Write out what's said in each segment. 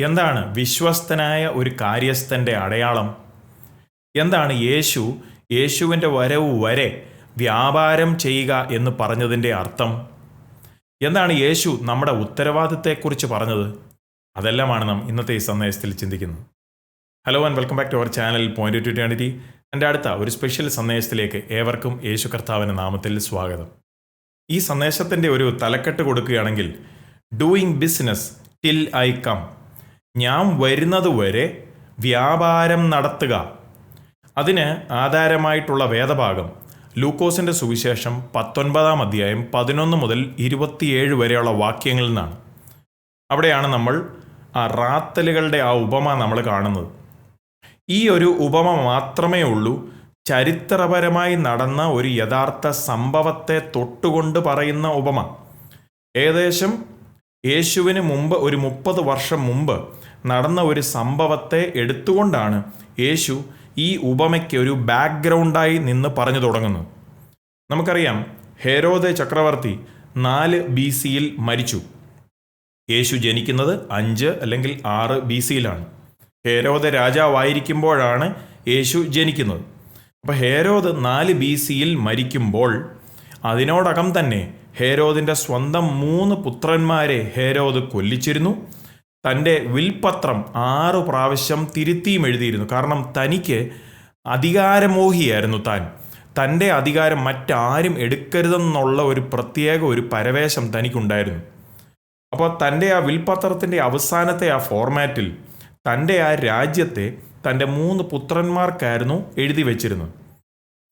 എന്താണ് വിശ്വസ്തനായ ഒരു കാര്യസ്ഥന്റെ അടയാളം? എന്താണ് യേശു യേശുവിന്റെ വരവ് വരെ വ്യാപാരം ചെയ്യുക എന്ന് പറഞ്ഞതിന്റെ അർത്ഥം? എന്താണ് യേശു നമ്മുടെ ഉത്തരവാദിത്തത്തെക്കുറിച്ച് പറഞ്ഞത്? അതെല്ലാമാണ് നാം ഇന്നത്തെ ഈ സന്ദേശത്തിൽ ചിന്തിക്കുന്നത്. Hello and welcome back to our channel point two twenty എന്റെ അടുത്ത ഒരു സ്പെഷ്യൽ സന്ദേശത്തിലേക്ക് ഏവർക്കും യേശു കർത്താവിന്റെ നാമത്തിൽ സ്വാഗതം. ഈ സന്ദേശത്തിന്റെ ഒരു തലക്കെട്ട് കൊടുക്കുകയാണെങ്കിൽ doing business till I come ഞാൻ വരുന്നതുവരെ വ്യാപാരം നടത്തുക. അതിന് ആധാരമായിട്ടുള്ള വേദഭാഗം ലൂക്കോസിന്റെ സുവിശേഷം പത്തൊൻപതാം അധ്യായം പതിനൊന്ന് മുതൽ ഇരുപത്തിയേഴ് വരെയുള്ള വാക്യങ്ങളിൽ നിന്നാണ്. അവിടെയാണ് നമ്മൾ ആ റാത്തലുകളുടെ ആ ഉപമ നമ്മൾ കാണുന്നത്. ഈ ഒരു ഉപമ മാത്രമേ ഉള്ളൂ ചരിത്രപരമായി നടന്ന ഒരു യഥാർത്ഥ സംഭവത്തെ തൊട്ടുകൊണ്ട് പറയുന്ന ഉപമ. ഏകദേശം യേശുവിന് മുമ്പ് ഒരു മുപ്പത് വർഷം മുമ്പ് നടന്ന ഒരു സംഭവത്തെ എടുത്തുകൊണ്ടാണ് യേശു ഈ ഉപമയ്ക്ക് ഒരു ബാക്ക്ഗ്രൗണ്ടായി നിന്ന് പറഞ്ഞു തുടങ്ങുന്നത്. നമുക്കറിയാം ഹേരോദ ചക്രവർത്തി നാല് ബി സിയിൽ മരിച്ചു. യേശു ജനിക്കുന്നത് അഞ്ച് അല്ലെങ്കിൽ ആറ് ബി സിയിലാണ് ഹേരോദ രാജാവായിരിക്കുമ്പോഴാണ് യേശു ജനിക്കുന്നത്. അപ്പോൾ ഹേരോദ് നാല് ബി സിയിൽ മരിക്കുമ്പോൾ അതിനോടകം തന്നെ ഹേരോദിന്റെ സ്വന്തം മൂന്ന് പുത്രന്മാരെ ഹേരോദ് കൊല്ലിച്ചിരുന്നു. തന്റെ വിൽപത്രം ആറു പ്രാവശ്യം തിരുത്തിയും എഴുതിയിരുന്നു. കാരണം തനിക്ക് അധികാരമോഹിയായിരുന്നു താൻ. തന്റെ അധികാരം മറ്റാരും എടുക്കരുതെന്നുള്ള ഒരു പ്രത്യേക ഒരു പരവേശം തനിക്കുണ്ടായിരുന്നു. അപ്പോൾ തന്റെ ആ വിൽപത്രത്തിന്റെ അവസാനത്തെ ആ ഫോർമാറ്റിൽ തന്റെ ആ രാജ്യത്തെ തന്റെ മൂന്ന് പുത്രന്മാർക്കായിരുന്നു എഴുതി വെച്ചിരുന്നത്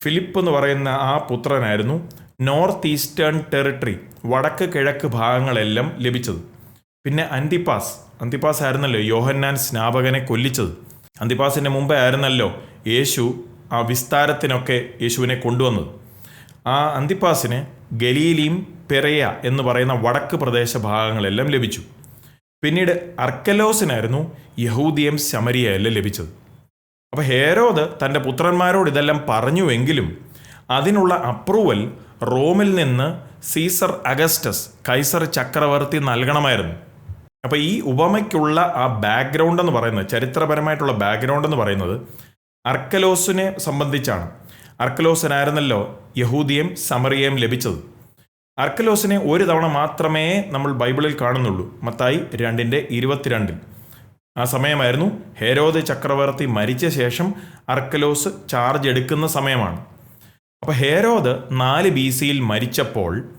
ഫിലിപ്പ് എന്ന് പറയുന്ന ആ പുത്രനായിരുന്നു നോർത്ത് ഈസ്റ്റേൺ ടെറിട്ടറി വടക്ക് കിഴക്ക് ഭാഗങ്ങളെല്ലാം ലഭിച്ചത്. പിന്നെ അന്തിപ്പാസ്. അന്തിപ്പാസ് ആയിരുന്നല്ലോ യോഹന്നാൻ സ്നാപകനെ കൊല്ലിച്ചത്. അന്തിപ്പാസിന്റെ മുമ്പേ ആയിരുന്നല്ലോ യേശു ആ വിസ്താരത്തിനൊക്കെ യേശുവിനെ കൊണ്ടുവന്നത്. ആ അന്തിപ്പാസിന് ഗലീലിയും പെറയ എന്ന് പറയുന്ന വടക്ക് പ്രദേശ ഭാഗങ്ങളെല്ലാം ലഭിച്ചു. പിന്നീട് അർക്കലോസിനായിരുന്നു യഹൂദിയം ശമരിയെല്ലാം ലഭിച്ചത്. അപ്പോൾ ഹേരോദ് തന്റെ പുത്രന്മാരോട് ഇതെല്ലാം പറഞ്ഞുവെങ്കിലും അതിനുള്ള അപ്രൂവൽ റോമിൽ നിന്ന് സീസർ അഗസ്റ്റസ് കൈസർ ചക്രവർത്തി നൽകണമായിരുന്നു. അപ്പോൾ ഈ ഉപമയ്ക്കുള്ള ആ ബാക്ക്ഗ്രൗണ്ട് എന്ന് പറയുന്നത് ചരിത്രപരമായിട്ടുള്ള ബാക്ക്ഗ്രൗണ്ട് എന്ന് പറയുന്നത് അർക്കലോസിനെ സംബന്ധിച്ചാണ്. അർക്കലോസിനായിരുന്നല്ലോ യഹൂദിയം സമറിയയും ലഭിച്ചത്. അർക്കലോസിനെ ഒരു തവണ മാത്രമേ നമ്മൾ ബൈബിളിൽ കാണുന്നുള്ളൂ. മത്തായി രണ്ടിന്റെ ഇരുപത്തിരണ്ടിൽ. ആ സമയമായിരുന്നു ഹേരോദ് ചക്രവർത്തി മരിച്ച ശേഷം അർക്കലോസ് ചാർജ് എടുക്കുന്ന സമയമാണ്. അപ്പോൾ ഹേരോദ് നാല് ബി സിയിൽ മരിച്ചപ്പോൾ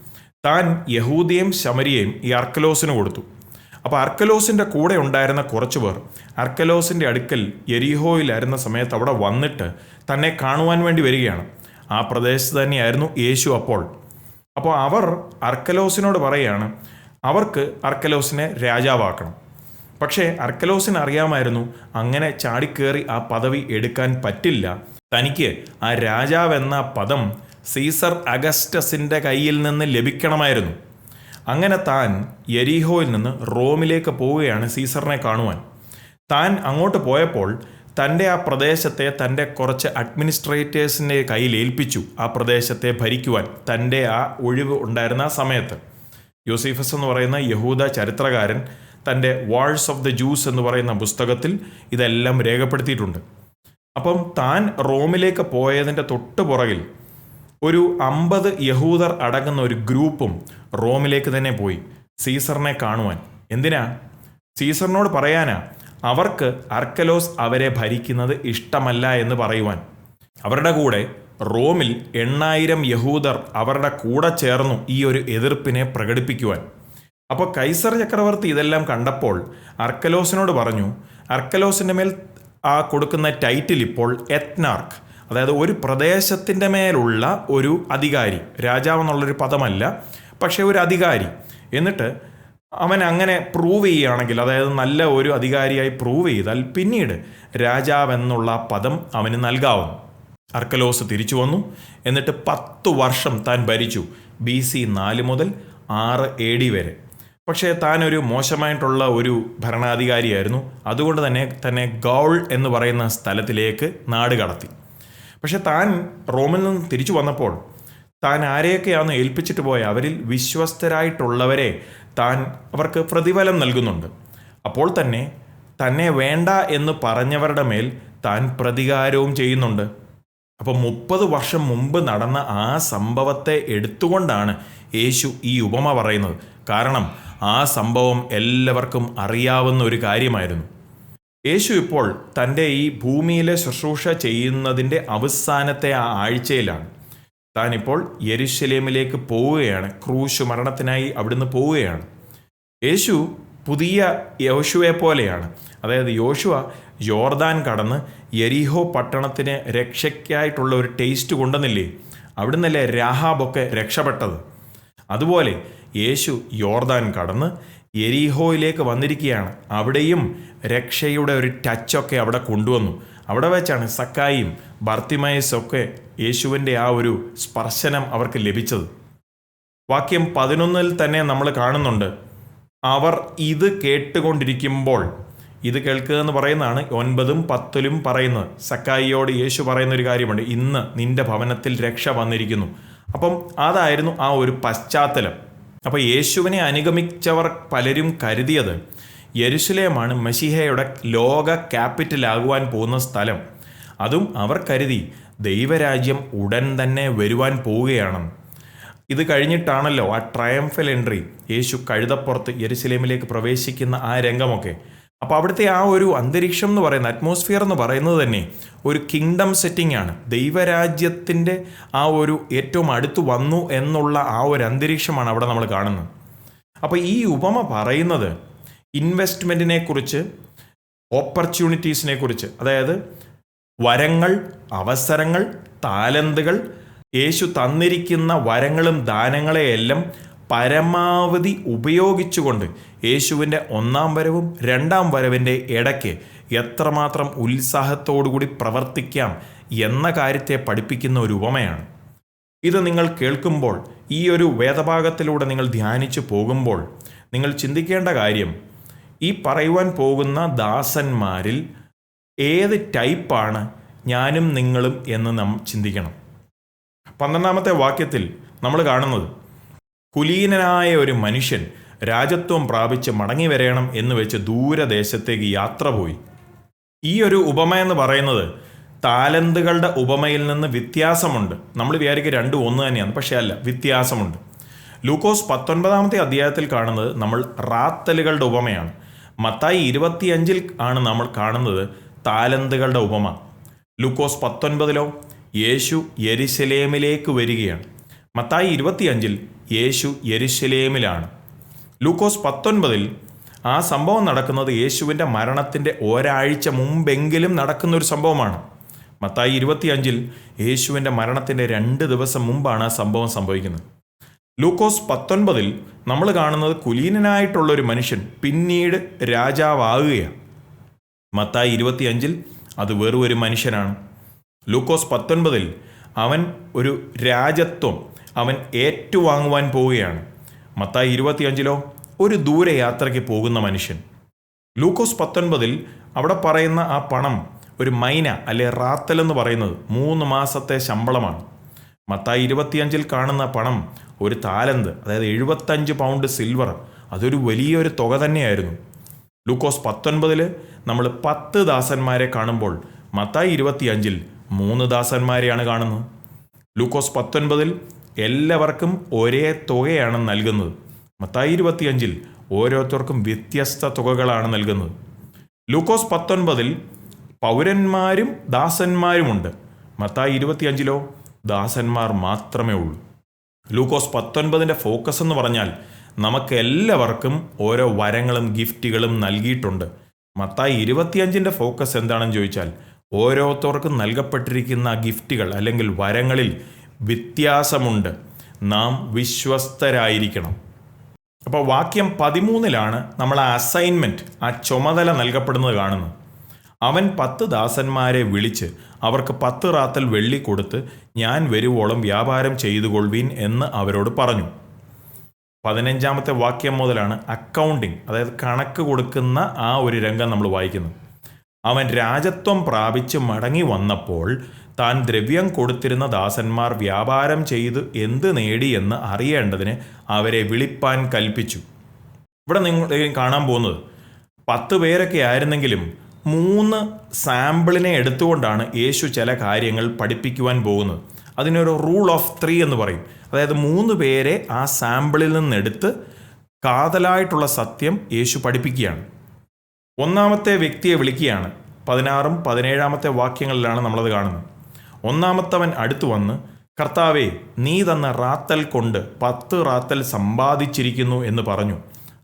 താൻ യഹൂദിയും ശമരിയെയും ഈ അർക്കലോസിന് കൊടുത്തു. അപ്പോൾ അർക്കലോസിന്റെ കൂടെ ഉണ്ടായിരുന്ന കുറച്ചുപേർ അർക്കലോസിന്റെ അടുക്കൽ എരിഹോയിലായിരുന്ന സമയത്ത് അവിടെ വന്നിട്ട് തന്നെ കാണുവാൻ വേണ്ടി വരികയാണ്. ആ പ്രദേശത്ത് തന്നെയായിരുന്നു യേശു അപ്പോൾ. അപ്പോൾ അവർ അർക്കലോസിനോട് പറയുകയാണ് അവർക്ക് അർക്കലോസിനെ രാജാവാക്കണം. പക്ഷേ അർക്കലോസിന് അറിയാമായിരുന്നു അങ്ങനെ ചാടിക്കേറി ആ പദവി എടുക്കാൻ പറ്റില്ല. തനിക്ക് ആ രാജാവെന്ന പദം സീസർ അഗസ്റ്റസിന്റെ കയ്യിൽ നിന്ന് ലഭിക്കണമായിരുന്നു. അങ്ങനെ താൻ യരീഹോയിൽ നിന്ന് റോമിലേക്ക് പോവുകയാണ് സീസറിനെ കാണുവാൻ. താൻ അങ്ങോട്ട് പോയപ്പോൾ തന്റെ ആ പ്രദേശത്തെ തന്റെ കുറച്ച് അഡ്മിനിസ്ട്രേറ്റേഴ്സിന്റെ കയ്യിൽ ഏൽപ്പിച്ചു ആ പ്രദേശത്തെ ഭരിക്കുവാൻ. തന്റെ ആ ഒഴിവ് ഉണ്ടായിരുന്ന സമയത്ത്. യോസീഫസ് എന്ന് പറയുന്ന യഹൂദ ചരിത്രകാരൻ തന്റെ വാൾസ് ഓഫ് ദ ജൂസ് എന്ന് പറയുന്ന പുസ്തകത്തിൽ ഇതെല്ലാം രേഖപ്പെടുത്തിയിട്ടുണ്ട്. അപ്പം താൻ റോമിലേക്ക് പോയതിന്റെ തൊട്ട് പുറകിൽ ഒരു അമ്പത് യഹൂദർ അടങ്ങുന്ന ഒരു ഗ്രൂപ്പും റോമിലേക്ക് തന്നെ പോയി സീസറിനെ കാണുവാൻ. എന്തിനാ? സീസറിനോട് പറയാനാ അവർക്ക് അർക്കലോസ് അവരെ ഭരിക്കുന്നത് ഇഷ്ടമല്ല എന്ന് പറയുവാൻ. അവരുടെ കൂടെ റോമിൽ എണ്ണായിരം യഹൂദർ അവരുടെ കൂടെ ചേർന്നു ഈ ഒരു എതിർപ്പിനെ പ്രകടിപ്പിക്കുവാൻ. അപ്പോൾ കൈസർ ചക്രവർത്തി ഇതെല്ലാം കണ്ടപ്പോൾ അർക്കലോസിനോട് പറഞ്ഞു അർക്കലോസിന്റെ മേൽ ആ കൊടുക്കുന്ന ടൈറ്റിൽ ഇപ്പോൾ എത്നാർക്ക് അതായത് ഒരു പ്രദേശത്തിന്റെ മേലുള്ള ഒരു അധികാരി രാജാവ് എന്നുള്ളൊരു പദമല്ല പക്ഷേ ഒരു അധികാരി. എന്നിട്ട് അവൻ അങ്ങനെ പ്രൂവ് ചെയ്യുകയാണെങ്കിൽ അതായത് നല്ല ഒരു അധികാരിയായി പ്രൂവ് ചെയ്താൽ പിന്നീട് രാജാവെന്നുള്ള പദം അവന് നൽകാവുന്നു. അർക്കലോസ് തിരിച്ചു വന്നു. എന്നിട്ട് പത്ത് വർഷം താൻ ഭരിച്ചു ബി സി നാല് മുതൽ ആറ് എ ഡി വരെ. പക്ഷേ താൻ ഒരു മോശമായിട്ടുള്ള ഒരു ഭരണാധികാരിയായിരുന്നു. അതുകൊണ്ട് തന്നെ തന്നെ ഗൗൾ എന്ന് പറയുന്ന സ്ഥലത്തിലേക്ക് നാട് കടത്തി. പക്ഷെ താൻ റോമിൽ നിന്ന് തിരിച്ചു വന്നപ്പോൾ താൻ ആരെയൊക്കെയാണ് ഏൽപ്പിച്ചിട്ട് പോയ അവരിൽ വിശ്വസ്തരായിട്ടുള്ളവരെ താൻ അവർക്ക് പ്രതിഫലം നൽകുന്നുണ്ട്. അപ്പോൾ തന്നെ തന്നെ വേണ്ട എന്ന് പറഞ്ഞവരുടെ മേൽ താൻ പ്രതികാരവും ചെയ്യുന്നുണ്ട്. അപ്പോൾ മുപ്പത് വർഷം മുമ്പ് നടന്ന ആ സംഭവത്തെ എടുത്തുകൊണ്ടാണ് യേശു ഈ ഉപമ പറയുന്നത്. കാരണം ആ സംഭവം എല്ലാവർക്കും അറിയാവുന്ന ഒരു കാര്യമായിരുന്നു. യേശു ഇപ്പോൾ തന്റെ ഈ ഭൂമിയിലെ ശുശ്രൂഷ ചെയ്യുന്നതിന്റെ അവസാനത്തെ ആ ആഴ്ചയിലാണ്. താനിപ്പോൾ യെരുശലേമിലേക്ക് പോവുകയാണ്. ക്രൂശ് മരണത്തിനായി അവിടുന്ന് പോവുകയാണ്. യേശു പുതിയ യോശുവെ പോലെയാണ്. അതായത് യോശുവ ജോർദാൻ കടന്ന് യെരിഹോ പട്ടണത്തിന് രക്ഷയ്ക്കായിട്ടുള്ള ഒരു ടേസ്റ്റ് കൊണ്ടുവന്നില്ലേ? അവിടുന്നല്ലേ രാഹാബൊക്കെ രക്ഷപ്പെട്ടത്. അതുപോലെ യേശു യോർദാൻ കടന്ന് എരീഹോയിലേക്ക് വന്നിരിക്കുകയാണ്. അവിടെയും രക്ഷയുടെ ഒരു ടച്ചൊക്കെ അവിടെ കൊണ്ടുവന്നു. അവിടെ വെച്ചാണ് സക്കായും ഭർത്തിമയസൊക്കെ യേശുവിന്റെ ആ ഒരു സ്പർശനം അവർക്ക് ലഭിച്ചത്. വാക്യം പതിനൊന്നിൽ തന്നെ നമ്മൾ കാണുന്നുണ്ട്. അവർ ഇത് കേട്ടുകൊണ്ടിരിക്കുമ്പോൾ ഇത് കേൾക്കുക എന്ന് പറയുന്നതാണ് ഒൻപതും പത്തിലും പറയുന്നത്. സക്കായിയോട് യേശു പറയുന്ന ഒരു കാര്യമുണ്ട്. ഇന്ന് നിന്റെ ഭവനത്തിൽ രക്ഷ വന്നിരിക്കുന്നു. അപ്പം അതായിരുന്നു ആ ഒരു പശ്ചാത്തലം. അപ്പോൾ യേശുവിനെ അനുഗമിച്ചവർ പലരും കരുതിയത് യരുഷലേമാണ് മഷിഹയുടെ ലോക ക്യാപിറ്റലാകുവാൻ പോകുന്ന സ്ഥലം. അതും അവർ കരുതി ദൈവരാജ്യം ഉടൻ തന്നെ വരുവാൻ പോവുകയാണ്. ഇത് കഴിഞ്ഞിട്ടാണല്ലോ ആ ട്രയംഫൽ എൻട്രി യേശു കഴുതപ്പുറത്ത് യെരുസലേമിലേക്ക് പ്രവേശിക്കുന്ന ആ രംഗമൊക്കെ. അപ്പോൾ അവിടുത്തെ ആ ഒരു അന്തരീക്ഷം എന്ന് പറയുന്ന അറ്റ്മോസ്ഫിയർ എന്ന് പറയുന്നത് തന്നെ ഒരു കിങ്ഡം സെറ്റിംഗ് ആണ്. ദൈവരാജ്യത്തിന്റെ ആ ഒരു ഏറ്റവും അടുത്ത് വന്നു എന്നുള്ള ആ ഒരു അന്തരീക്ഷമാണ് അവിടെ നമ്മൾ കാണുന്നത്. അപ്പോൾ ഈ ഉപമ പറയുന്നത് ഇൻവെസ്റ്റ്മെന്റിനെ കുറിച്ച് ഓപ്പർച്യൂണിറ്റീസിനെ കുറിച്ച് അതായത് വരങ്ങൾ അവസരങ്ങൾ താലന്തുകൾ യേശു തന്നിരിക്കുന്ന വരങ്ങളും ദാനങ്ങളെയെല്ലാം പരമാവധി ഉപയോഗിച്ചുകൊണ്ട് യേശുവിന്റെ ഒന്നാം വരവും രണ്ടാം വരവിന്റെ ഇടയ്ക്ക് എത്രമാത്രം ഉത്സാഹത്തോടുകൂടി പ്രവർത്തിക്കാം എന്ന കാര്യത്തെ പഠിപ്പിക്കുന്ന ഒരു ഉപമയാണ്. ഇത് നിങ്ങൾ കേൾക്കുമ്പോൾ ഈ ഒരു വേദഭാഗത്തിലൂടെ നിങ്ങൾ ധ്യാനിച്ചു പോകുമ്പോൾ നിങ്ങൾ ചിന്തിക്കേണ്ട കാര്യം ഈ പറയുവാൻ പോകുന്ന ദാസന്മാരിൽ ഏത് ടൈപ്പാണ് ഞാനും നിങ്ങളും എന്ന് നാം ചിന്തിക്കണം. പന്ത്രണ്ടാമത്തെ വാക്യത്തിൽ നമ്മൾ കാണുന്നത് കുലീനനായ ഒരു മനുഷ്യൻ രാജത്വം പ്രാപിച്ച് മടങ്ങി വരയണം എന്ന് വെച്ച് ദൂരദേശത്തേക്ക് യാത്ര പോയി. ഈ ഒരു ഉപമ എന്ന് പറയുന്നത് താലന്തുകളുടെ ഉപമയിൽ നിന്ന് വ്യത്യാസമുണ്ട്. നമ്മൾ വിചാരിക്കുക രണ്ടും ഒന്ന് തന്നെയാണ് പക്ഷേ അല്ല വ്യത്യാസമുണ്ട്. ലൂക്കോസ് പത്തൊൻപതാമത്തെ അധ്യായത്തിൽ കാണുന്നത് നമ്മൾ റാത്തലുകളുടെ ഉപമയാണ്. മത്തായി ഇരുപത്തിയഞ്ചിൽ ആണ് നമ്മൾ കാണുന്നത് താലന്തുകളുടെ ഉപമ. ലൂക്കോസ് പത്തൊൻപതിലോ യേശു യരിശലേമിലേക്ക് വരികയാണ്. മത്തായി ഇരുപത്തിയഞ്ചിൽ യേശു യെരുശലേമിലാണ്. ലൂക്കോസ് പത്തൊൻപതിൽ ആ സംഭവം നടക്കുന്നത് യേശുവിന്റെ മരണത്തിന്റെ ഒരാഴ്ച മുമ്പെങ്കിലും നടക്കുന്ന ഒരു സംഭവമാണ്. മത്തായി ഇരുപത്തിയഞ്ചിൽ യേശുവിന്റെ മരണത്തിന്റെ രണ്ട് ദിവസം മുമ്പാണ് ആ സംഭവം സംഭവിക്കുന്നത്. ലൂക്കോസ് പത്തൊൻപതിൽ നമ്മൾ കാണുന്നത് കുലീനനായിട്ടുള്ള ഒരു മനുഷ്യൻ പിന്നീട് രാജാവാകുകയാണ്. മത്തായി ഇരുപത്തിയഞ്ചിൽ അത് വെറും ഒരു മനുഷ്യനാണ്. ലൂക്കോസ് പത്തൊൻപതിൽ അവൻ ഒരു രാജത്വം അവൻ ഏറ്റുവാങ്ങുവാൻ പോവുകയാണ്. മത്തായി ഇരുപത്തിയഞ്ചിലോ? ഒരു ദൂരയാത്രയ്ക്ക് പോകുന്ന മനുഷ്യൻ. ലൂക്കോസ് പത്തൊൻപതിൽ അവിടെ പറയുന്ന ആ പണം ഒരു മൈന അല്ലെ റാത്തൽ എന്ന് പറയുന്നത് മൂന്ന് മാസത്തെ ശമ്പളമാണ്. മത്തായി ഇരുപത്തിയഞ്ചിൽ കാണുന്ന പണം ഒരു താലന്ത് അതായത് എഴുപത്തഞ്ച് പൗണ്ട് സിൽവർ അതൊരു വലിയൊരു തുക തന്നെയായിരുന്നു. ലൂക്കോസ് പത്തൊൻപതിൽ നമ്മൾ പത്ത് ദാസന്മാരെ കാണുമ്പോൾ മത്തായി ഇരുപത്തിയഞ്ചിൽ മൂന്ന് ദാസന്മാരെയാണ് കാണുന്നത്. ലൂക്കോസ് പത്തൊൻപതിൽ എല്ലാവർക്കും ഒരേ തുകയാണ് നൽകുന്നത്. മത്തായി ഇരുപത്തിയഞ്ചിൽ ഓരോരുത്തർക്കും വ്യത്യസ്ത തുകകളാണ് നൽകുന്നത്. ലൂക്കോസ് പത്തൊൻപതിൽ പൗരന്മാരും ദാസന്മാരുമുണ്ട്. മത്തായി ഇരുപത്തിയഞ്ചിലോ ദാസന്മാർ മാത്രമേ ഉള്ളൂ. ലൂക്കോസ് പത്തൊൻപതിന്റെ ഫോക്കസ് എന്ന് പറഞ്ഞാൽ നമുക്ക് എല്ലാവർക്കും ഓരോ വരങ്ങളും ഗിഫ്റ്റുകളും നൽകിയിട്ടുണ്ട്. മത്തായി ഇരുപത്തിയഞ്ചിന്റെ ഫോക്കസ് എന്താണെന്ന് ചോദിച്ചാൽ ഓരോരുത്തർക്കും നൽകപ്പെട്ടിരിക്കുന്ന ഗിഫ്റ്റുകൾ അല്ലെങ്കിൽ വരങ്ങളിൽ വ്യത്യാസമുണ്ട്. നാം വിശ്വസ്തരായിരിക്കണം. അപ്പോൾ വാക്യം പതിമൂന്നിലാണ് നമ്മൾ അസൈൻമെന്റ് ആ ചുമതല നൽകപ്പെടുന്നത് കാണുന്നത്. അവൻ പത്ത് ദാസന്മാരെ വിളിച്ച് അവർക്ക് പത്ത് റാത്തൽ വെള്ളി കൊടുത്ത് ഞാൻ വരുവോളം വ്യാപാരം ചെയ്തു ചെയ്തുകൊള്ളുവീൻ എന്ന് അവരോട് പറഞ്ഞു. പതിനഞ്ചാമത്തെ വാക്യം മുതലാണ് അക്കൗണ്ടിങ് അതായത് കണക്ക് കൊടുക്കുന്ന ആ ഒരു രംഗം നമ്മൾ വായിക്കുന്നത്. അവൻ രാജത്വം പ്രാപിച്ച് മടങ്ങി വന്നപ്പോൾ താൻ ദ്രവ്യം കൊടുത്തിരുന്ന ദാസന്മാർ വ്യാപാരം ചെയ്ത് എന്ത് നേടിയെന്ന് അറിയേണ്ടതിന് അവരെ വിളിപ്പാൻ കൽപ്പിച്ചു. ഇവിടെ നിങ്ങൾ കാണാൻ പോകുന്നത് പത്ത് പേരൊക്കെ ആയിരുന്നെങ്കിലും മൂന്ന് സാമ്പിളിനെ എടുത്തുകൊണ്ടാണ് യേശു ചില കാര്യങ്ങൾ പഠിപ്പിക്കുവാൻ പോകുന്നത്. അതിനൊരു റൂൾ ഓഫ് ത്രീ എന്ന് പറയും. അതായത് മൂന്ന് പേരെ ആ സാമ്പിളിൽ നിന്നെടുത്ത് കാതലായിട്ടുള്ള സത്യം യേശു പഠിപ്പിക്കുകയാണ്. ഒന്നാമത്തെ വ്യക്തിയെ വിളിക്കുകയാണ്. പതിനാറും പതിനേഴാമത്തെ വാക്യങ്ങളിലാണ് നമ്മളത് കാണുന്നത്. ഒന്നാമത്തവൻ അടുത്തു വന്ന് കർത്താവേ നീ തന്ന റാത്തൽ കൊണ്ട് പത്ത് റാത്തൽ സമ്പാദിച്ചിരിക്കുന്നു എന്ന് പറഞ്ഞു.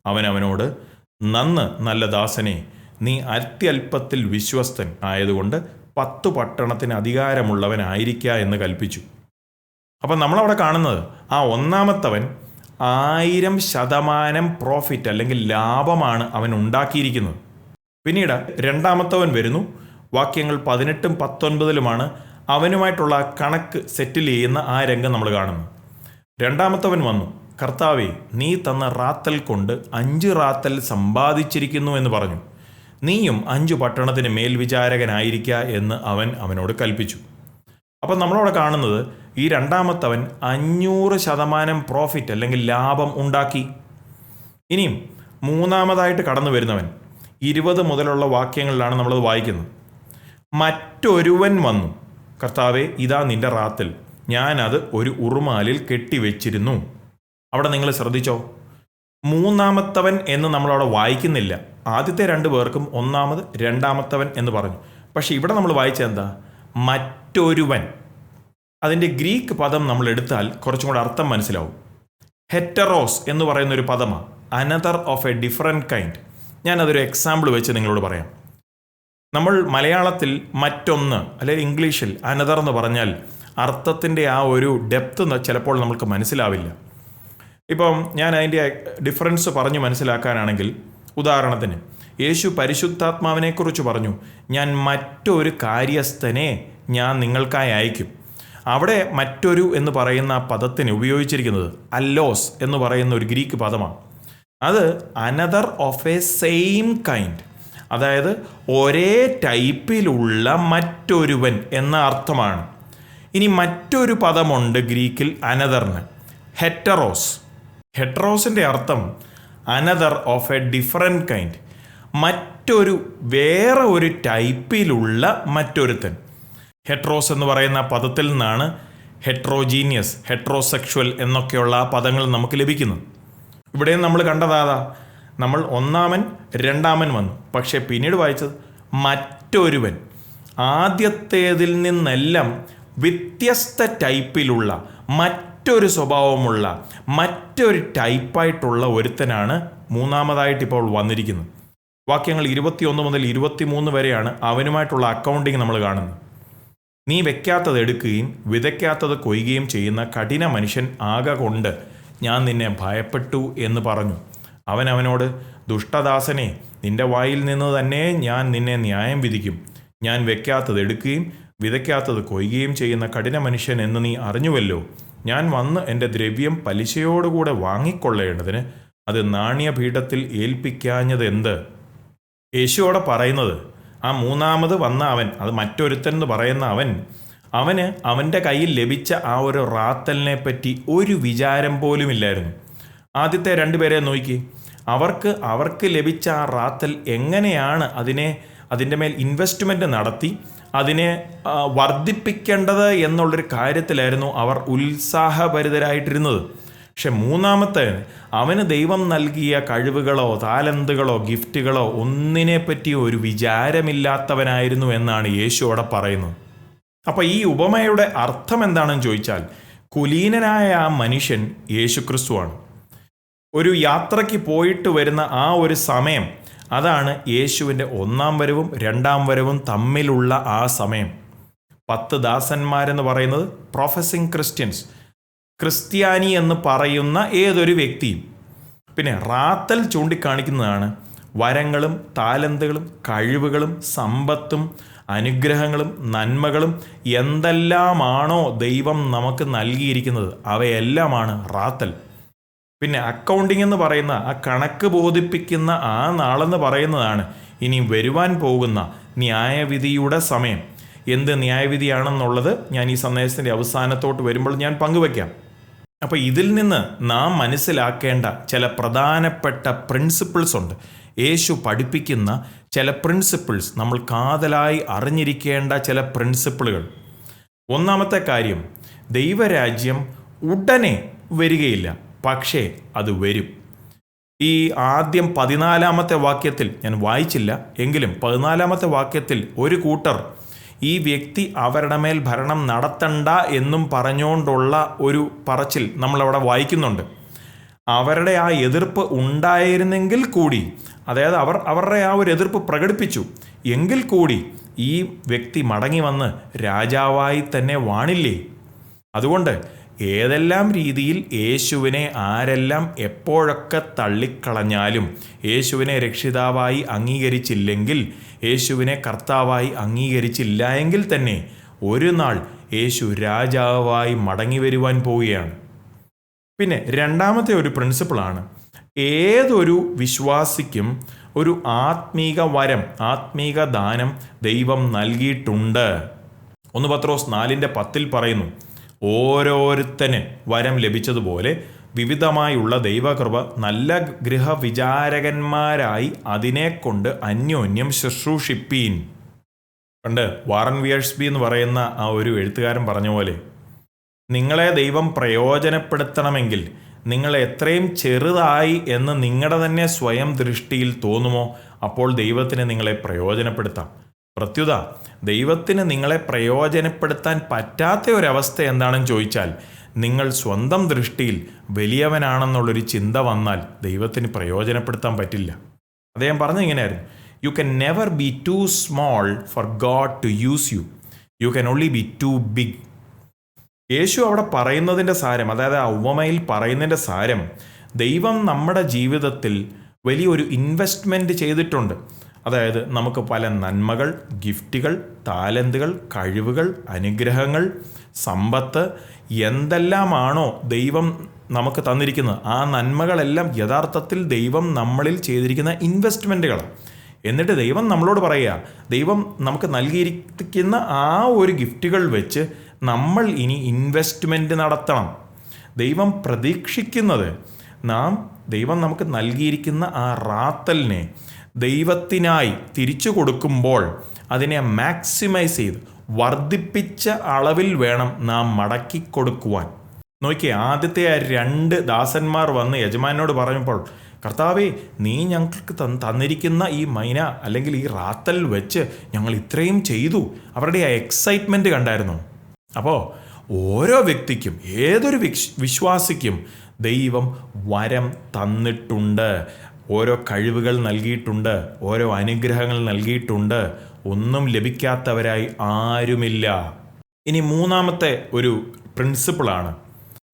അവൻ അവനോട് നന്ന് നല്ല ദാസനെ നീ അത്യല്പത്തിൽ വിശ്വസ്തൻ ആയതുകൊണ്ട് പത്തു പട്ടണത്തിന് അധികാരമുള്ളവനായിരിക്ക എന്ന് കൽപ്പിച്ചു. അപ്പം നമ്മളവിടെ കാണുന്നത് ആ ഒന്നാമത്തവൻ ആയിരം ശതമാനം പ്രോഫിറ്റ് അല്ലെങ്കിൽ ലാഭമാണ് അവൻ ഉണ്ടാക്കിയിരിക്കുന്നത്. പിന്നീട് രണ്ടാമത്തവൻ വരുന്നു. വാക്യങ്ങൾ പതിനെട്ടും പത്തൊൻപതിലുമാണ് അവനുമായിട്ടുള്ള കണക്ക് സെറ്റിൽ ചെയ്യുന്ന ആ രംഗം നമ്മൾ കാണുന്നു. രണ്ടാമത്തവൻ വന്നു. കർത്താവെ നീ തന്ന റാത്തൽ കൊണ്ട് അഞ്ച് റാത്തൽ സമ്പാദിച്ചിരിക്കുന്നു എന്ന് പറഞ്ഞു. നീയും അഞ്ചു പട്ടണത്തിന് മേൽവിചാരകനായിരിക്ക എന്ന് അവൻ അവനോട് കൽപ്പിച്ചു. അപ്പം നമ്മളവിടെ കാണുന്നത് ഈ രണ്ടാമത്തവൻ അഞ്ഞൂറ് ശതമാനം പ്രോഫിറ്റ് അല്ലെങ്കിൽ ലാഭം ഉണ്ടാക്കി. ഇനിയും മൂന്നാമതായിട്ട് കടന്നു വരുന്നവൻ ഇരുപത് മുതലുള്ള വാക്യങ്ങളിലാണ് നമ്മളത് വായിക്കുന്നത്. മറ്റൊരുവൻ വന്നു. കർത്താവെ ഇതാ നിന്റെ റാത്തിൽ. ഞാനത് ഒരു ഉറുമാലിൽ കെട്ടിവെച്ചിരുന്നു. അവിടെ നിങ്ങൾ ശ്രദ്ധിച്ചോ? മൂന്നാമത്തവൻ എന്ന് നമ്മളവിടെ വായിക്കുന്നില്ല. ആദ്യത്തെ രണ്ട് പേർക്കും ഒന്നാമത് രണ്ടാമത്തവൻ എന്ന് പറഞ്ഞു. പക്ഷെ ഇവിടെ നമ്മൾ വായിച്ചത് എന്താ? മറ്റൊരുവൻ. അതിന്റെ ഗ്രീക്ക് പദം നമ്മൾ എടുത്താൽ കുറച്ചും കൂടെ അർത്ഥം മനസ്സിലാവും. ഹെറ്ററോസ് എന്ന് പറയുന്ന ഒരു പദമാണ്. Another of a different kind ഞാനതൊരു example വെച്ച് നിങ്ങളോട് പറയാം. നമ്മൾ മലയാളത്തിൽ മറ്റൊന്ന് അല്ലെങ്കിൽ ഇംഗ്ലീഷിൽ അനദർ എന്ന് പറഞ്ഞാൽ അർത്ഥത്തിന്റെ ആ ഒരു ഡെപ്ത് ചിലപ്പോൾ നമുക്ക് മനസ്സിലാവില്ല. ഇപ്പം ഞാൻ അതിന്റെ ഡിഫറൻസ് പറഞ്ഞു മനസ്സിലാക്കാനാണെങ്കിൽ ഉദാഹരണത്തിന് യേശു പരിശുദ്ധാത്മാവിനെക്കുറിച്ച് പറഞ്ഞു ഞാൻ മറ്റൊരു കാര്യസ്ഥനെ ഞാൻ നിങ്ങൾക്കായി അയക്കും. അവിടെ മറ്റൊരു എന്ന് പറയുന്ന പദത്തിന് ഉപയോഗിച്ചിരിക്കുന്നത് അല്ലോസ് എന്ന് പറയുന്ന ഒരു ഗ്രീക്ക് പദമാണ്. അത് another of a same kind അതായത് ഒരേ ടൈപ്പിലുള്ള മറ്റൊരുവൻ എന്ന അർത്ഥമാണ്. ഇനി മറ്റൊരു പദമുണ്ട് ഗ്രീക്കിൽ അനദറിന് ഹെറ്ററോസ് ഹെറ്ററോസിന്റെ അർത്ഥം another of a different kind മറ്റൊരു വേറെ ഒരു ടൈപ്പിലുള്ള മറ്റൊരുത്തൻ. ഹെട്രോസ് എന്ന് പറയുന്ന പദത്തിൽ നിന്നാണ് ഹെട്രോജീനിയസ് ഹെട്രോസെക്ഷൽ എന്നൊക്കെയുള്ള പദങ്ങൾ നമുക്ക് ലഭിക്കുന്നത്. ഇവിടെയും നമ്മൾ കണ്ടതാതാ നമ്മൾ ഒന്നാമൻ രണ്ടാമൻ വന്നു. പക്ഷേ പിന്നീട് വായിച്ചത് മറ്റൊരുവൻ. ആദ്യത്തേതിൽ നിന്നെല്ലാം വ്യത്യസ്ത ടൈപ്പിലുള്ള മറ്റൊരു സ്വഭാവമുള്ള മറ്റൊരു ടൈപ്പായിട്ടുള്ള ഒരുത്തനാണ് മൂന്നാമതായിട്ട് ഇപ്പോൾ വന്നിരിക്കുന്നത്. വാക്യങ്ങൾ ഇരുപത്തിയൊന്ന് മുതൽ ഇരുപത്തിമൂന്ന് വരെയാണ് അവനുമായിട്ടുള്ള അക്കൗണ്ടിങ് നമ്മൾ കാണുന്നത്. നീ വെക്കാത്തത് എടുക്കുകയും വിതയ്ക്കാത്തത് കൊയ്യുകയും ചെയ്യുന്ന കഠിന മനുഷ്യൻ ആകെ കൊണ്ട് ഞാൻ നിന്നെ ഭയപ്പെട്ടു എന്ന് പറഞ്ഞു. അവൻ അവനോട് ദുഷ്ടദാസനെ നിന്റെ വായിൽ നിന്ന് തന്നെ ഞാൻ നിന്നെ ന്യായം വിധിക്കും. ഞാൻ വെക്കാത്തത് എടുക്കുകയും വിതയ്ക്കാത്തത് കൊയ്യുകയും ചെയ്യുന്ന കഠിന മനുഷ്യൻ എന്ന് നീ അറിഞ്ഞുവല്ലോ. ഞാൻ വന്ന് എന്റെ ദ്രവ്യം പലിശയോടുകൂടെ വാങ്ങിക്കൊള്ളേണ്ടതിന് അത് നാണ്യപീഠത്തിൽ ഏൽപ്പിക്കാഞ്ഞത് എന്ത് യേശുവോടെ പറയുന്നത് ആ മൂന്നാമത് വന്ന അവൻ അത് മറ്റൊരുത്തൻ എന്ന് പറയുന്ന അവൻ അവന് അവന്റെ കയ്യിൽ ലഭിച്ച ആ ഒരു റാത്തലിനെ പറ്റി ഒരു വിചാരം പോലും ഇല്ലായിരുന്നു. ആദ്യത്തെ രണ്ടുപേരെ നോക്കി. അവർക്ക് അവർക്ക് ലഭിച്ച ആ റാത്തൽ എങ്ങനെയാണ് അതിനെ അതിന്റെ മേൽ ഇൻവെസ്റ്റ്മെന്റ് നടത്തി അതിനെ വർദ്ധിപ്പിക്കേണ്ടത് എന്നുള്ളൊരു കാര്യത്തിലായിരുന്നു അവർ ഉത്സാഹഭരിതരായിട്ടിരുന്നത്. പക്ഷെ മൂന്നാമത്തെ അവന് ദൈവം നൽകിയ കഴിവുകളോ താലന്തുകളോ ഗിഫ്റ്റുകളോ ഒന്നിനെപ്പറ്റി ഒരു വിചാരമില്ലാത്തവനായിരുന്നു എന്നാണ് യേശു അവിടെ പറയുന്നത്. അപ്പോൾ ഈ ഉപമയുടെ അർത്ഥം എന്താണെന്ന് ചോദിച്ചാൽ കുലീനനായ ആ മനുഷ്യൻ യേശുക്രിസ്തുവാണ്. ഒരു യാത്രയ്ക്ക് പോയിട്ട് വരുന്ന ആ ഒരു സമയം അതാണ് യേശുവിന്റെ ഒന്നാം വരവും രണ്ടാം വരവും തമ്മിലുള്ള ആ സമയം. പത്ത് ദാസന്മാരെന്ന് പറയുന്നത് പ്രൊഫസിങ് ക്രിസ്ത്യൻസ്. ക്രിസ്ത്യാനി എന്ന് പറയുന്ന ഏതൊരു വ്യക്തിയും. പിന്നെ റാത്തൽ ചൂണ്ടിക്കാണിക്കുന്നതാണ് വരങ്ങളും താലന്തുകളും കഴിവുകളും സമ്പത്തും അനുഗ്രഹങ്ങളും നന്മകളും എന്തെല്ലാമാണോ ദൈവം നമുക്ക് നൽകിയിരിക്കുന്നത്? അവയെല്ലാമാണ് റാത്തൽ. പിന്നെ അക്കൗണ്ടിംഗ് എന്ന് പറയുന്ന ആ കണക്ക് ബോധിപ്പിക്കുന്ന ആ നാളെന്ന് പറയുന്നതാണ് ഇനി വരുവാൻ പോകുന്ന ന്യായവിധിയുടെ സമയം. എന്ത് ന്യായവിധിയാണെന്നുള്ളത് ഞാൻ ഈ സന്ദേശത്തിന്റെ അവസാനത്തോട്ട് വരുമ്പോൾ ഞാൻ പങ്കുവയ്ക്കാം. അപ്പോൾ ഇതിൽ നിന്ന് നാം മനസ്സിലാക്കേണ്ട ചില പ്രധാനപ്പെട്ട പ്രിൻസിപ്പിൾസ് ഉണ്ട്. യേശു പഠിപ്പിക്കുന്ന ചില പ്രിൻസിപ്പിൾസ് നമ്മൾ കാതലായി അറിഞ്ഞിരിക്കേണ്ട ചില പ്രിൻസിപ്പിളുകൾ ഒന്നാമത്തെ കാര്യം ദൈവരാജ്യം ഉടനെ വരികയില്ല പക്ഷേ അത് വരും. ഈ ആദ്യം പതിനാലാമത്തെ വാക്യത്തിൽ ഞാൻ വായിച്ചില്ല എങ്കിലും പതിനാലാമത്തെ വാക്യത്തിൽ ഒരു കൂട്ടർ ഈ വ്യക്തി അവരുടെ മേൽ ഭരണം നടത്തണ്ട എന്നും പറഞ്ഞുകൊണ്ടുള്ള ഒരു പറച്ചിൽ നമ്മളവിടെ വായിക്കുന്നുണ്ട്. അവരുടെ ആ എതിർപ്പ് ഉണ്ടായിരുന്നെങ്കിൽ കൂടി അതായത് അവർ അവരുടെ ആ ഒരു എതിർപ്പ് പ്രകടിപ്പിച്ചു. എങ്കിൽ കൂടി ഈ വ്യക്തി മടങ്ങി വന്ന് രാജാവായി തന്നെ വാണില്ലേ? അതുകൊണ്ട് ഏതെല്ലാം രീതിയിൽ യേശുവിനെ ആരെല്ലാം എപ്പോഴൊക്കെ തള്ളിക്കളഞ്ഞാലും യേശുവിനെ രക്ഷിതാവായി അംഗീകരിച്ചില്ലെങ്കിൽ യേശുവിനെ കർത്താവായി അംഗീകരിച്ചില്ല എങ്കിൽ തന്നെ ഒരു നാൾ യേശു രാജാവായി മടങ്ങി വരുവാൻ പോവുകയാണ്. പിന്നെ രണ്ടാമത്തെ ഒരു പ്രിൻസിപ്പിളാണ് ഏതൊരു വിശ്വാസിക്കും ഒരു ആത്മീക വരം ആത്മീക ദാനം ദൈവം നൽകിയിട്ടുണ്ട്. ഒന്ന് പത്രോസ് നാലിന്റെ പത്തിൽ പറയുന്നു ഓരോരുത്തന് വരം ലഭിച്ചതുപോലെ വിവിധമായുള്ള ദൈവകൃപ നല്ല ഗൃഹവിചാരകന്മാരായി അതിനെക്കൊണ്ട് അന്യോന്യം ശുശ്രൂഷിപ്പീൻ. പണ്ട് വാറൻ വിയേഴ്സ്ബി എന്ന് പറയുന്ന ആ ഒരു എഴുത്തുകാരൻ പറഞ്ഞ പോലെ നിങ്ങളെ ദൈവം പ്രയോജനപ്പെടുത്തണമെങ്കിൽ നിങ്ങൾ എത്രയും ചെറുതായി എന്ന് നിങ്ങളുടെ തന്നെ സ്വയം ദൃഷ്ടിയിൽ തോന്നുമോ? അപ്പോൾ ദൈവത്തിന് നിങ്ങളെ പ്രയോജനപ്പെടുത്താം. പ്രത്യുത ദൈവത്തിന് നിങ്ങളെ പ്രയോജനപ്പെടുത്താൻ പറ്റാത്ത ഒരവസ്ഥ എന്താണെന്ന് ചോദിച്ചാൽ നിങ്ങൾ സ്വന്തം ദൃഷ്ടിയിൽ വലിയവനാണെന്നുള്ളൊരു ചിന്ത വന്നാൽ ദൈവത്തിന് പ്രയോജനപ്പെടുത്താൻ പറ്റില്ല. അദ്ദേഹം പറഞ്ഞ ഇങ്ങനെയായിരുന്നു. You can never be too small for God to use you you can only be too big Yeshu അവിടെ പറയുന്നതിന്റെ സാരം അതായത് ആ ഉപമയിൽ പറയുന്നതിന്റെ സാരം ദൈവം നമ്മുടെ ജീവിതത്തിൽ വലിയൊരു ഇൻവെസ്റ്റ്മെന്റ് ചെയ്തിട്ടുണ്ട്. അതായത് നമുക്ക് പല നന്മകൾ ഗിഫ്റ്റുകൾ താലന്തുകൾ കഴിവുകൾ അനുഗ്രഹങ്ങൾ സമ്പത്ത് എന്തെല്ലാമാണോ ദൈവം നമുക്ക് തന്നിരിക്കുന്നത്. ആ നന്മകളെല്ലാം യഥാർത്ഥത്തിൽ ദൈവം നമ്മളിൽ ചെയ്തിരിക്കുന്ന ഇൻവെസ്റ്റ്മെന്റുകളാണ് എന്നിട്ട് ദൈവം നമ്മളോട് പറയുക ദൈവം നമുക്ക് നൽകിയിരിക്കുന്ന ആ ഒരു ഗിഫ്റ്റുകൾ വെച്ച് നമ്മൾ ഇനി ഇൻവെസ്റ്റ്മെന്റ് നടത്തണം. ദൈവം പ്രതീക്ഷിക്കുന്നത് നാം ദൈവം നമുക്ക് നൽകിയിരിക്കുന്ന ആ റാത്തലിനെ ദൈവത്തിനായി തിരിച്ചു കൊടുക്കുമ്പോൾ അതിനെ മാക്സിമൈസ് ചെയ്ത് വർദ്ധിപ്പിച്ച അളവിൽ വേണം നാം മടക്കി കൊടുക്കുവാൻ. നോക്കി ആദ്യത്തെ ആ രണ്ട് ദാസന്മാർ വന്ന് യജമാനോട് പറഞ്ഞപ്പോൾ കർത്താവേ നീ ഞങ്ങൾക്ക് തന്നിരിക്കുന്ന ഈ മൈന അല്ലെങ്കിൽ ഈ റാത്തൽ വെച്ച് ഞങ്ങൾ ഇത്രയും ചെയ്തു. അവരുടെ ആ എക്സൈറ്റ്മെന്റ് കണ്ടായിരുന്നു. അപ്പോൾ ഓരോ വ്യക്തിക്കും ഏതൊരു വിശ്വാസിക്കും ദൈവം വരം തന്നിട്ടുണ്ട്. ഓരോ കഴിവുകൾ നൽകിയിട്ടുണ്ട് ഓരോ അനുഗ്രഹങ്ങൾ നൽകിയിട്ടുണ്ട്. ഒന്നും ലഭിക്കാത്തവരായി ആരുമില്ല. ഇനി മൂന്നാമത്തെ ഒരു പ്രിൻസിപ്പിളാണ്.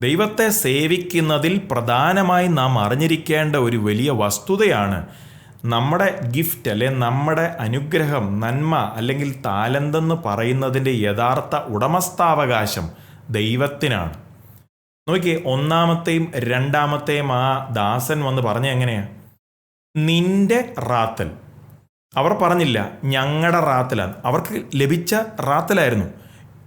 ദൈവത്തെ സേവിക്കുന്നതിൽ പ്രധാനമായി നാം അറിഞ്ഞിരിക്കേണ്ട ഒരു വലിയ വസ്തുതയാണ് നമ്മുടെ ഗിഫ്റ്റ് അല്ലെ നമ്മുടെ അനുഗ്രഹം നന്മ അല്ലെങ്കിൽ താലന്തെന്ന് പറയുന്നതിന്റെ യഥാർത്ഥ ഉടമസ്ഥാവകാശം ദൈവത്തിനാണ്. നോക്കിയേ ഒന്നാമത്തെയും രണ്ടാമത്തെയും ആ ദാസൻ വന്ന് പറഞ്ഞ എങ്ങനെയാ? നിന്റെ റാത്തൽ. അവർ പറഞ്ഞില്ല ഞങ്ങളുടെ റാത്തലാണ്. അവർക്ക് ലഭിച്ച റാത്തലായിരുന്നു.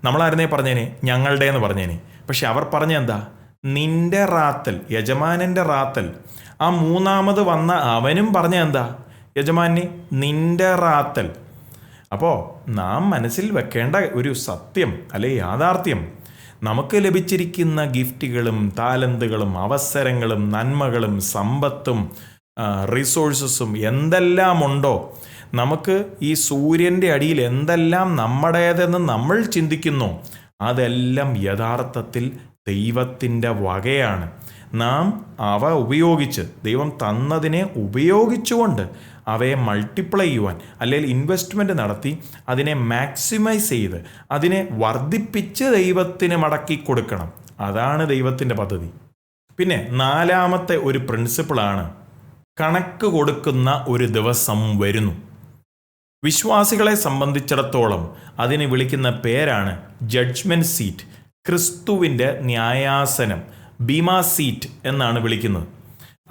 നമ്മളായിരുന്നേ പറഞ്ഞേനെ? ഞങ്ങളുടെ എന്ന് പറഞ്ഞേനെ. പക്ഷെ അവർ പറഞ്ഞ എന്താ? നിന്റെ റാത്തൽ യജമാനന്റെ റാത്തൽ ആ മൂന്നാമത് വന്ന അവനും പറഞ്ഞ എന്താ? യജമാനെ നിന്റെ റാത്തൽ. അപ്പോൾ നാം മനസ്സിൽ വെക്കേണ്ട ഒരു സത്യം അല്ലെ യാഥാർത്ഥ്യം നമുക്ക് ലഭിച്ചിരിക്കുന്ന ഗിഫ്റ്റുകളും താലന്തുകളും അവസരങ്ങളും നന്മകളും സമ്പത്തും റിസോഴ്സസും എന്തെല്ലാം ഉണ്ടോ? നമുക്ക് ഈ സൂര്യന്റെ അടിയിൽ എന്തെല്ലാം നമ്മുടേതെന്ന് നമ്മൾ ചിന്തിക്കുന്നു? അതെല്ലാം യഥാർത്ഥത്തിൽ ദൈവത്തിന്റെ വകയാണ്. നാം അവ ഉപയോഗിച്ച് ദൈവം തന്നതിനെ ഉപയോഗിച്ചുകൊണ്ട് അവയെ മൾട്ടിപ്ലൈ ചെയ്യുവാൻ അല്ലെങ്കിൽ ഇൻവെസ്റ്റ്മെന്റ് നടത്തി അതിനെ മാക്സിമൈസ് ചെയ്ത് അതിനെ വർദ്ധിപ്പിച്ച് ദൈവത്തിന് മടക്കി കൊടുക്കണം. അതാണ് ദൈവത്തിന്റെ പദ്ധതി. പിന്നെ നാലാമത്തെ ഒരു പ്രിൻസിപ്പിളാണ് കണക്ക് കൊടുക്കുന്ന ഒരു ദിവസം വരുന്നു. വിശ്വാസികളെ സംബന്ധിച്ചിടത്തോളം അതിനെ വിളിക്കുന്ന പേരാണ് ജഡ്ജ്മെന്റ് സീറ്റ് ക്രിസ്തുവിന്റെ ന്യായാസനം. ബീമാ സീറ്റ് എന്നാണ് വിളിക്കുന്നത്.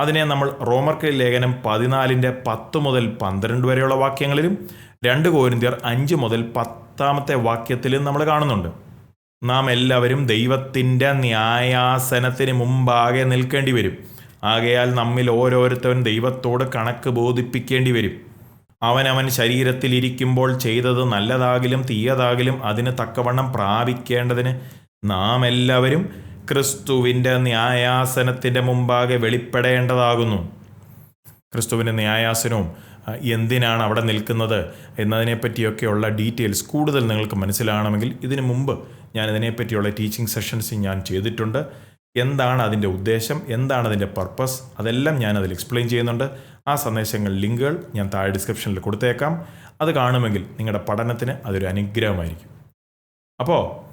അതിനെ നമ്മൾ റോമർക്ക് ലേഖനം പതിനാലിന്റെ പത്ത് മുതൽ പന്ത്രണ്ട് വരെയുള്ള വാക്യങ്ങളിലും രണ്ട് കോരിന്തിയർ അഞ്ച് മുതൽ പത്താമത്തെ വാക്യത്തിലും നമ്മൾ കാണുന്നുണ്ട്. നാം എല്ലാവരും ദൈവത്തിന്റെ ന്യായാസനത്തിന് മുമ്പാകെ നിൽക്കേണ്ടി വരും. ആകയാൽ നമ്മിൽ ഓരോരുത്തവൻ ദൈവത്തോട് കണക്ക് ബോധിപ്പിക്കേണ്ടി വരും. അവനവൻ ശരീരത്തിൽ ഇരിക്കുമ്പോൾ ചെയ്തത് നല്ലതാകിലും തീയതാകിലും അതിന് തക്കവണ്ണം പ്രാപിക്കേണ്ടതിന് നാം എല്ലാവരും ക്രിസ്തുവിന്റെ ന്യായാസനത്തിന്റെ മുമ്പാകെ വെളിപ്പെടേണ്ടതാകുന്നു. ക്രിസ്തുവിന്റെ ന്യായാസനവും എന്തിനാണ് അവിടെ നിൽക്കുന്നത് എന്നതിനെപ്പറ്റിയൊക്കെയുള്ള ഡീറ്റെയിൽസ് കൂടുതൽ നിങ്ങൾക്ക് മനസ്സിലാകണമെങ്കിൽ ഇതിനു മുമ്പ് ഞാൻ ഇതിനെപ്പറ്റിയുള്ള ടീച്ചിങ് സെഷൻസ് ഞാൻ ചെയ്തിട്ടുണ്ട്. എന്താണ് അതിന്റെ ഉദ്ദേശം? എന്താണ് അതിന്റെ പർപ്പസ്? അതെല്ലാം ഞാൻ അതിൽ എക്സ്പ്ലെയിൻ ചെയ്യുന്നുണ്ട്. ആ സന്ദേശങ്ങൾ ലിങ്കുകൾ ഞാൻ താഴെ ഡിസ്ക്രിപ്ഷനിൽ കൊടുത്തേക്കാം. അത് കാണുമെങ്കിൽ നിങ്ങളുടെ പഠനത്തിന് അതൊരു അനുഗ്രഹമായിരിക്കും. അപ്പോൾ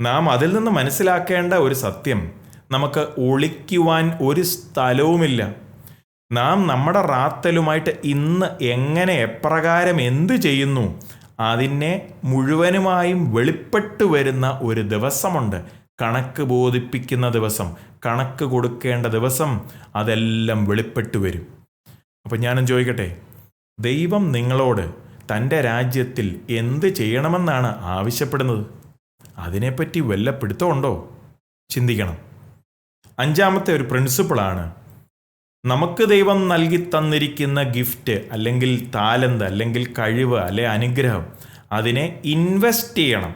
നാം അതിൽ നിന്ന് മനസ്സിലാക്കേണ്ട ഒരു സത്യം നമുക്ക് ഒളിക്കുവാൻ ഒരു സ്ഥലവുമില്ല. നാം നമ്മുടെ റാത്തലുമായിട്ട് ഇന്ന് എങ്ങനെ എപ്രകാരം എന്തു ചെയ്യുന്നു അതിനെ മുഴുവനുമായും വെളിപ്പെട്ടു വരുന്ന ഒരു ദിവസമുണ്ട്. കണക്ക് ബോധിപ്പിക്കുന്ന ദിവസം കണക്ക് കൊടുക്കേണ്ട ദിവസം അതെല്ലാം വെളിപ്പെട്ടു വരും. അപ്പം ഞാനും ചോദിക്കട്ടെ ദൈവം നിങ്ങളോട് തന്റെ രാജ്യത്തിൽ എന്ത് ചെയ്യണമെന്നാണ് ആവശ്യപ്പെടുന്നത്? അതിനെപ്പറ്റി വല്ല പിടുത്തമുണ്ടോ? ചിന്തിക്കണം. അഞ്ചാമത്തെ ഒരു പ്രിൻസിപ്പിളാണ്. നമുക്ക് ദൈവം നൽകി തന്നിരിക്കുന്ന ഗിഫ്റ്റ് അല്ലെങ്കിൽ താലന്ത് അല്ലെങ്കിൽ കഴിവ് അല്ലെ അനുഗ്രഹം അതിനെ ഇൻവെസ്റ്റ് ചെയ്യണം.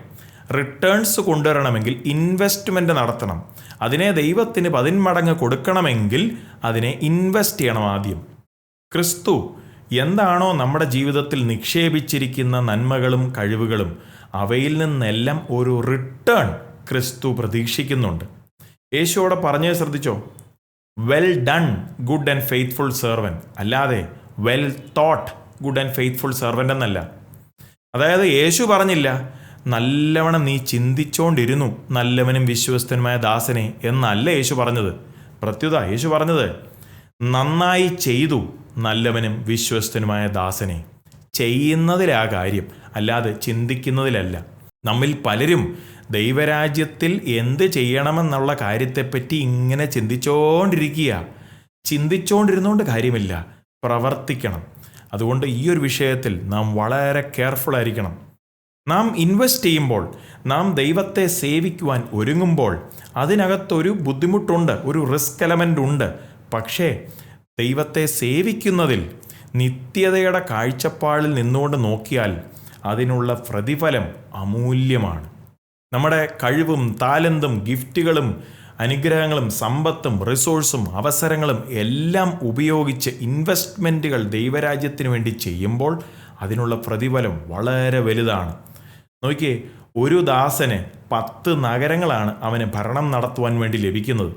റിട്ടേൺസ് കൊണ്ടുവരണമെങ്കിൽ ഇൻവെസ്റ്റ്മെന്റ് നടത്തണം. അതിനെ ദൈവത്തിന് പതിന്മടങ്ങ് കൊടുക്കണമെങ്കിൽ അതിനെ ഇൻവെസ്റ്റ് ചെയ്യണം ആദ്യം. ക്രിസ്തു എന്താണോ നമ്മുടെ ജീവിതത്തിൽ നിക്ഷേപിച്ചിരിക്കുന്ന നന്മകളും കഴിവുകളും അവയിൽ നിന്നെല്ലാം ഒരു റിട്ടേൺ ക്രിസ്തു പ്രതീക്ഷിക്കുന്നുണ്ട്. യേശുവോടെ പറഞ്ഞത് ശ്രദ്ധിച്ചോ? Well done good and faithful servant അല്ലാതെ well thought good and faithful servant എന്നല്ല. അതായത് യേശു പറഞ്ഞില്ല നല്ലവണ്ണം നീ ചിന്തിച്ചോണ്ടിരുന്നു നല്ലവനും വിശ്വസ്തനുമായ ദാസനെ എന്നല്ല യേശു പറഞ്ഞത്. പ്രത്യുത യേശു പറഞ്ഞത് നന്നായി ചെയ്തു നല്ലവനും വിശ്വസ്തനുമായ ദാസനെ. ചെയ്യുന്നതിലാ കാര്യം. അല്ലാതെ ചിന്തിക്കുന്നതിലല്ല. നമ്മിൽ പലരും ദൈവരാജ്യത്തിൽ എന്ത് ചെയ്യണമെന്നുള്ള കാര്യത്തെപ്പറ്റി ഇങ്ങനെ ചിന്തിച്ചുകൊണ്ടിരിക്കുക ചിന്തിച്ചുകൊണ്ടിരുന്നുകൊണ്ട് കാര്യമില്ല. പ്രവർത്തിക്കണം. അതുകൊണ്ട് ഈ ഒരു വിഷയത്തിൽ നാം വളരെ കെയർഫുൾ ആയിരിക്കണം. നാം ഇൻവെസ്റ്റ് ചെയ്യുമ്പോൾ നാം ദൈവത്തെ സേവിക്കുവാൻ ഒരുങ്ങുമ്പോൾ അതിനകത്തൊരു ബുദ്ധിമുട്ടുണ്ട് ഒരു റിസ്ക് എലമെന്റ് ഉണ്ട്. പക്ഷേ ദൈവത്തെ സേവിക്കുന്നതിൽ നിത്യതയുടെ കാഴ്ചപ്പാടിൽ നിന്നുകൊണ്ട് നോക്കിയാൽ അതിനുള്ള പ്രതിഫലം അമൂല്യമാണ്. നമ്മുടെ കഴിവും താലന്തും ഗിഫ്റ്റുകളും അനുഗ്രഹങ്ങളും സമ്പത്തും റിസോഴ്സും അവസരങ്ങളും എല്ലാം ഉപയോഗിച്ച് ഇൻവെസ്റ്റ്മെന്റുകൾ ദൈവരാജ്യത്തിന് വേണ്ടി ചെയ്യുമ്പോൾ അതിനുള്ള പ്രതിഫലം വളരെ വലുതാണ്. നോക്കിയേ ഒരു ദാസന് പത്ത് നഗരങ്ങളാണ് അവന് ഭരണം നടത്തുവാൻ വേണ്ടി ലഭിക്കുന്നത്.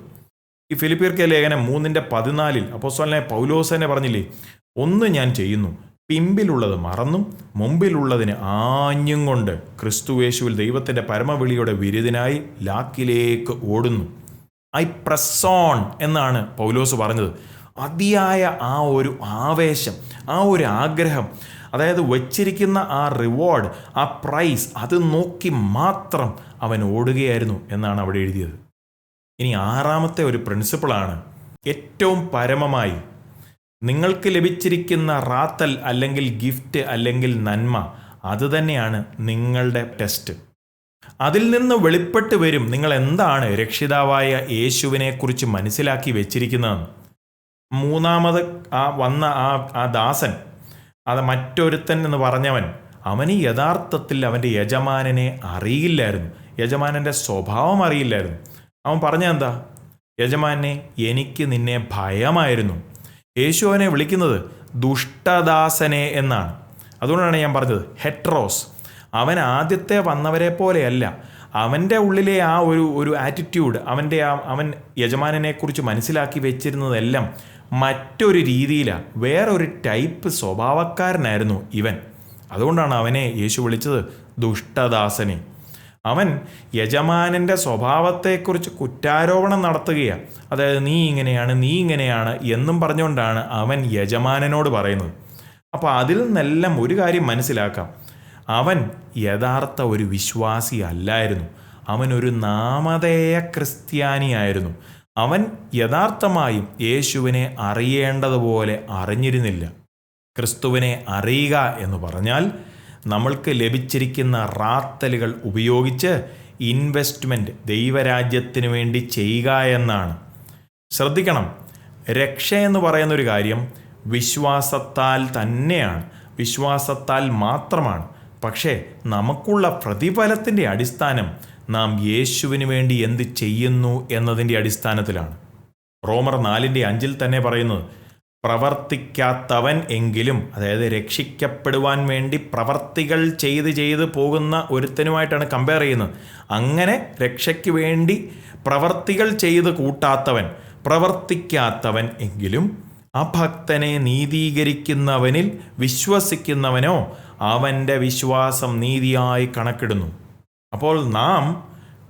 ഈ ഫിലിപ്പിയർക്കെ ലേഖനം മൂന്നിന്റെ പതിനാലിൽ അപ്പോസ്വലനെ പൗലോസനെ പറഞ്ഞില്ലേ ഒന്ന് ഞാൻ ചെയ്യുന്നു പിമ്പിലുള്ളത് മറന്നും മുമ്പിലുള്ളതിന് ആഞ്ഞും കൊണ്ട് ക്രിസ്തുവേശുവിൽ ദൈവത്തിന്റെ പരമവിളിയുടെ വിരുദിനായി ലാക്കിലേക്ക് ഓടുന്നു. ഐ പ്രസോൺ എന്നാണ് പൗലോസ് പറഞ്ഞത്. അതിയായ ആ ഒരു ആവേശം ആ ഒരു ആഗ്രഹം അതായത് വച്ചിരിക്കുന്ന ആ റിവാർഡ് ആ പ്രൈസ് അത് നോക്കി മാത്രം അവൻ ഓടുകയായിരുന്നു എന്നാണ് അവിടെ എഴുതിയത്. ഇനി ആറാമത്തെ ഒരു പ്രിൻസിപ്പിളാണ് ഏറ്റവും പരമമായി നിങ്ങൾക്ക് ലഭിച്ചിരിക്കുന്ന റാത്തൽ അല്ലെങ്കിൽ ഗിഫ്റ്റ് അല്ലെങ്കിൽ നന്മ അതുതന്നെയാണ് നിങ്ങളുടെ ടെസ്റ്റ് അതിൽ നിന്ന് വെളിപ്പെട്ട് വരും നിങ്ങൾ എന്താണ് രക്ഷിതാവായ യേശുവിനെക്കുറിച്ച് മനസ്സിലാക്കി വെച്ചിരിക്കുന്നതെന്ന്. മൂന്നാമത് ആ വന്ന ആ ആ ദാസൻ അത് മറ്റൊരുത്തൻ എന്ന് പറഞ്ഞവൻ അവന് യഥാർത്ഥത്തിൽ അവന്റെ യജമാനനെ അറിയില്ലായിരുന്നു. യജമാനന്റെ സ്വഭാവം അറിയില്ലായിരുന്നു. അവൻ പറഞ്ഞ എന്താ യജമാനെ എനിക്ക് നിന്നെ ഭയമായിരുന്നു. യേശു അവനെ വിളിക്കുന്നത് ദുഷ്ടദാസനെ എന്നാണ്. അതുകൊണ്ടാണ് ഞാൻ പറഞ്ഞത് ഹെട്രോസ്. അവൻ ആദ്യത്തെ വന്നവരെ പോലെയല്ല. അവന്റെ ഉള്ളിലെ ആ ഒരു ഒരു ആറ്റിറ്റ്യൂഡ് അവന്റെ ആ അവൻ യജമാനനെക്കുറിച്ച് മനസ്സിലാക്കി വെച്ചിരുന്നതെല്ലാം മറ്റൊരു രീതിയിലാണ് വേറൊരു ടൈപ്പ് സ്വഭാവക്കാരനായിരുന്നു ഇവൻ. അതുകൊണ്ടാണ് അവനെ യേശു വിളിച്ചത് ദുഷ്ടദാസനെ. അവൻ യജമാനന്റെ സ്വഭാവത്തെക്കുറിച്ച് കുറ്റാരോപണം നടത്തുകയാണ്. അതായത് നീ ഇങ്ങനെയാണ് നീ ഇങ്ങനെയാണ് എന്നും പറഞ്ഞുകൊണ്ടാണ് അവൻ യജമാനനോട് പറയുന്നത്. അപ്പോൾ അതിൽ നിന്നെല്ലാം ഒരു കാര്യം മനസ്സിലാക്കാം. അവൻ യഥാർത്ഥ ഒരു വിശ്വാസി അല്ലായിരുന്നു. അവൻ ഒരു നാമധേയ ക്രിസ്ത്യാനിയായിരുന്നു അവൻ യഥാർത്ഥമായും യേശുവിനെ അറിയേണ്ടതുപോലെ അറിഞ്ഞിരുന്നില്ല. ക്രിസ്തുവിനെ അറിയുക എന്ന് പറഞ്ഞാൽ നമ്മൾക്ക് ലഭിച്ചിരിക്കുന്ന റാത്തലുകൾ ഉപയോഗിച്ച് ഇൻവെസ്റ്റ്മെന്റ് ദൈവരാജ്യത്തിന് വേണ്ടി ചെയ്യുക എന്നാണ്. ശ്രദ്ധിക്കണം. രക്ഷ എന്ന് പറയുന്നൊരു കാര്യം വിശ്വാസത്താൽ തന്നെയാണ്. വിശ്വാസത്താൽ മാത്രമാണ്. പക്ഷേ നമുക്കുള്ള പ്രതിഫലത്തിന്റെ അടിസ്ഥാനം നാം യേശുവിന് വേണ്ടി എന്ത് ചെയ്യുന്നു എന്നതിന്റെ അടിസ്ഥാനത്തിലാണ്. റോമർ നാലിന്റെ അഞ്ചിൽ തന്നെ പറയുന്നത് പ്രവർത്തിക്കാത്തവൻ എങ്കിലും അതായത് രക്ഷിക്കപ്പെടുവാൻ വേണ്ടി പ്രവർത്തികൾ ചെയ്ത് ചെയ്ത് പോകുന്ന ഒരുത്തനുമായിട്ടാണ് കമ്പയർ ചെയ്യുന്നത്. അങ്ങനെ രക്ഷയ്ക്ക് വേണ്ടി പ്രവർത്തികൾ ചെയ്ത് കൂട്ടാത്തവൻ പ്രവർത്തിക്കാത്തവൻ എങ്കിലും ആ ഭക്തനെ നീതീകരിക്കുന്നവനിൽ വിശ്വസിക്കുന്നവനോ അവന്റെ വിശ്വാസം നീതിയായി കണക്കിടുന്നു. അപ്പോൾ നാം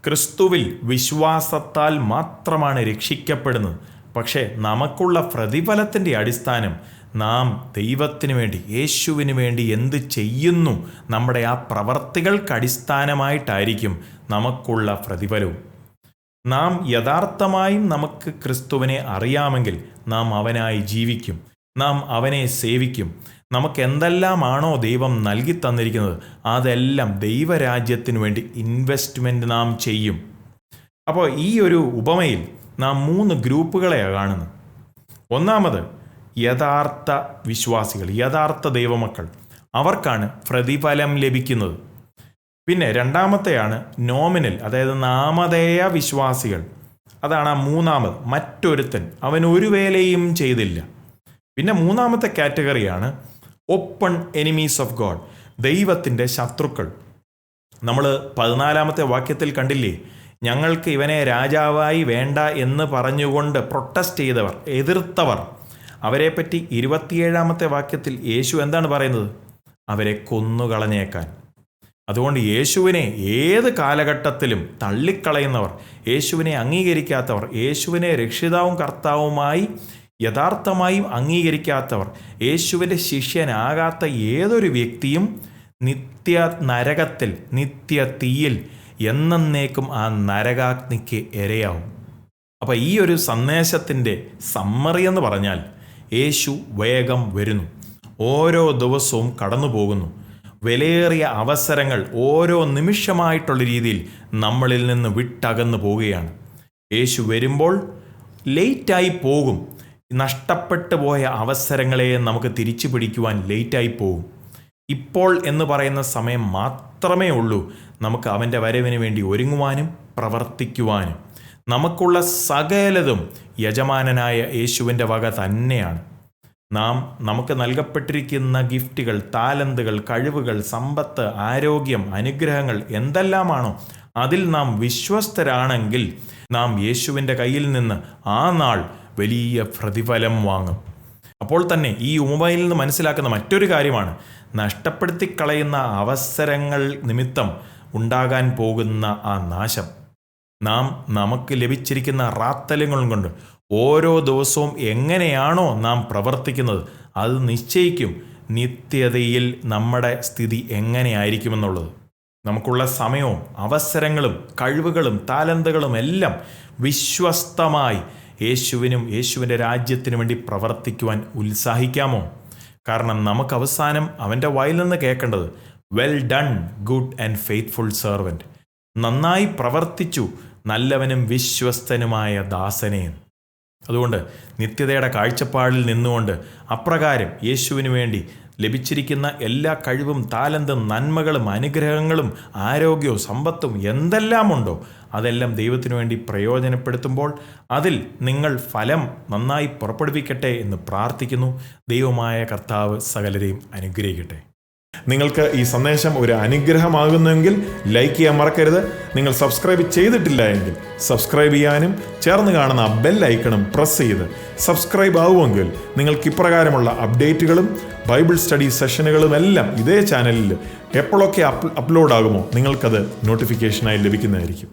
ക്രിസ്തുവിൽ വിശ്വാസത്താൽ മാത്രമാണ് രക്ഷിക്കപ്പെടുന്നത്. പക്ഷേ നമുക്കുള്ള പ്രതിഫലത്തിന്റെ അടിസ്ഥാനം നാം ദൈവത്തിന് വേണ്ടി യേശുവിന് വേണ്ടി എന്ത് ചെയ്യുന്നു നമ്മുടെ ആ പ്രവർത്തികൾക്ക് അടിസ്ഥാനമായിട്ടായിരിക്കും നമുക്കുള്ള പ്രതിഫലവും. നാം യഥാർത്ഥമായും നമുക്ക് ക്രിസ്തുവിനെ അറിയാമെങ്കിൽ നാം അവനായി ജീവിക്കും നാം അവനെ സേവിക്കും. നമുക്ക് എന്തെല്ലാമാണോ ദൈവം നൽകി തന്നിരിക്കുന്നത് അതെല്ലാം ദൈവരാജ്യത്തിനു വേണ്ടി ഇൻവെസ്റ്റ്മെന്റ് നാം ചെയ്യും. അപ്പോൾ ഈ ഒരു ഉപമയിൽ നാം മൂന്ന് ഗ്രൂപ്പുകളെയാണ് കാണുന്നത്. ഒന്നാമത് യഥാർത്ഥ വിശ്വാസികൾ യഥാർത്ഥ ദൈവമക്കൾ. അവർക്കാണ് പ്രതിഫലം ലഭിക്കുന്നത്. പിന്നെ രണ്ടാമത്തെയാണ് നോമിനൽ അതായത് നാമധേയ വിശ്വാസികൾ. അതാണ് ആ മൂന്നാമത്. മറ്റൊരുത്തൻ അവൻ ഒരു വേലയും ചെയ്തില്ല. പിന്നെ മൂന്നാമത്തെ കാറ്റഗറിയാണ് ഓപ്പൺ എനിമീസ് ഓഫ് ഗോഡ് ദൈവത്തിന്റെ ശത്രുക്കൾ. നമ്മൾ പതിനാലാമത്തെ വാക്യത്തിൽ കണ്ടില്ലേ? ഞങ്ങൾക്ക് ഇവനെ രാജാവായി വേണ്ട എന്ന് പറഞ്ഞുകൊണ്ട് പ്രൊട്ടസ്റ്റ് ചെയ്തവർ എതിർത്തവർ. അവരെപ്പറ്റി ഇരുപത്തിയേഴാമത്തെ വാക്യത്തിൽ യേശു എന്താണ് പറയുന്നത്? അവരെ കൊന്നുകളഞ്ഞേക്കാൻ. അതുകൊണ്ട് യേശുവിനെ ഏത് കാലഘട്ടത്തിലും തള്ളിക്കളയുന്നവർ യേശുവിനെ അംഗീകരിക്കാത്തവർ യേശുവിനെ രക്ഷിതാവും കർത്താവുമായി യഥാർത്ഥമായും അംഗീകരിക്കാത്തവർ യേശുവിന്റെ ശിഷ്യനാകാത്ത ഏതൊരു വ്യക്തിയും നിത്യ നരകത്തിൽ നിത്യ തീയിൽ എന്നേക്കും ആ നരകാഗ്നിക്ക് ഇരയാവും. അപ്പോൾ ഈ ഒരു സന്ദേശത്തിന്റെ സമ്മറി എന്ന് പറഞ്ഞാൽ യേശു വേഗം വരുന്നു. ഓരോ ദിവസവും കടന്നു പോകുന്നു. വിലയേറിയ അവസരങ്ങൾ ഓരോ നിമിഷമായിട്ടുള്ള രീതിയിൽ നമ്മളിൽ നിന്ന് വിട്ടകന്നു പോവുകയാണ്. യേശു വരുമ്പോൾ ലേറ്റായി പോകും. നഷ്ടപ്പെട്ടു പോയ അവസരങ്ങളെ നമുക്ക് തിരിച്ചു പിടിക്കുവാൻ ലേറ്റായി പോകും. ഇപ്പോൾ എന്ന് പറയുന്ന സമയം മാത്രമേ ഉള്ളൂ നമുക്ക് അവന്റെ വരവിന് വേണ്ടി ഒരുങ്ങുവാനും പ്രവർത്തിക്കുവാനും. നമുക്കുള്ള സകലതും യജമാനനായ യേശുവിന്റെ വക തന്നെയാണ്. നാം നമുക്ക് നൽകപ്പെട്ടിരിക്കുന്ന ഗിഫ്റ്റുകൾ താലന്തുകൾ കഴിവുകൾ സമ്പത്ത് ആരോഗ്യം അനുഗ്രഹങ്ങൾ എന്തെല്ലാമാണോ അതിൽ നാം വിശ്വസ്തരാണെങ്കിൽ നാം യേശുവിന്റെ കയ്യിൽ നിന്ന് ആ നാൾ വലിയ പ്രതിഫലം വാങ്ങും. അപ്പോൾ തന്നെ ഈ ഉപമയിൽ നിന്ന് മനസ്സിലാക്കുന്ന മറ്റൊരു കാര്യമാണ് നഷ്ടപ്പെടുത്തി കളയുന്ന അവസരങ്ങൾ നിമിത്തം ഉണ്ടാകാൻ പോകുന്ന ആ നാശം. നാം നമുക്ക് ലഭിച്ചിരിക്കുന്ന റാത്തലങ്ങൾ കൊണ്ട് ഓരോ ദിവസവും എങ്ങനെയാണോ നാം പ്രവർത്തിക്കുന്നത് അത് നിശ്ചയിക്കും നിത്യതയിൽ നമ്മുടെ സ്ഥിതി എങ്ങനെയായിരിക്കുമെന്നുള്ളത്. നമുക്കുള്ള സമയവും അവസരങ്ങളും കഴിവുകളും താലന്തുകളും എല്ലാം വിശ്വസ്തമായി യേശുവിനും യേശുവിന്റെ രാജ്യത്തിനു വേണ്ടി പ്രവർത്തിക്കുവാൻ ഉത്സാഹിക്കാമോ? കാരണം നമുക്ക് അവസാനം അവന്റെ വായിൽ നിന്ന് കേൾക്കേണ്ടത് well done good and faithful servant നന്നായി പ്രവർത്തിച്ചു നല്ലവനും വിശ്വസ്തനുമായ ദാസനെ. അതുകൊണ്ട് നിത്യതയുടെ കാഴ്ചപ്പാടിൽ നിന്നുകൊണ്ട് അപ്രകാരം യേശുവിന് വേണ്ടി ലഭിച്ചിരിക്കുന്ന എല്ലാ കഴിവും താലന്തും നന്മകളും അനുഗ്രഹങ്ങളും ആരോഗ്യവും സമ്പത്തും എന്തെല്ലാമുണ്ടോ അതെല്ലാം ദൈവത്തിനു വേണ്ടി പ്രയോജനപ്പെടുത്തുമ്പോൾ അതിൽ നിങ്ങൾ ഫലം നന്നായി പുറപ്പെടുവിക്കട്ടെ എന്ന് പ്രാർത്ഥിക്കുന്നു. ദൈവമായ കർത്താവ് സകലരെയും അനുഗ്രഹിക്കട്ടെ. നിങ്ങൾക്ക് ഈ സന്ദേശം ഒരു അനുഗ്രഹമാകുന്നുവെങ്കിൽ ലൈക്ക് ചെയ്യാൻ മറക്കരുത്. നിങ്ങൾ സബ്സ്ക്രൈബ് ചെയ്തിട്ടില്ല എങ്കിൽ സബ്സ്ക്രൈബ് ചെയ്യാനും ചേർന്ന് കാണുന്ന ബെൽ ഐക്കണും പ്രസ് ചെയ്ത് സബ്സ്ക്രൈബ് ആവുമെങ്കിൽ നിങ്ങൾക്ക് ഇപ്രകാരമുള്ള അപ്ഡേറ്റുകളും ബൈബിൾ സ്റ്റഡി സെഷനുകളും എല്ലാം ഇതേ ചാനലിൽ എപ്പോഴൊക്കെ അപ്ലോഡ് ആകുമോ നിങ്ങൾക്കത് നോട്ടിഫിക്കേഷനായി ലഭിക്കുന്നതായിരിക്കും.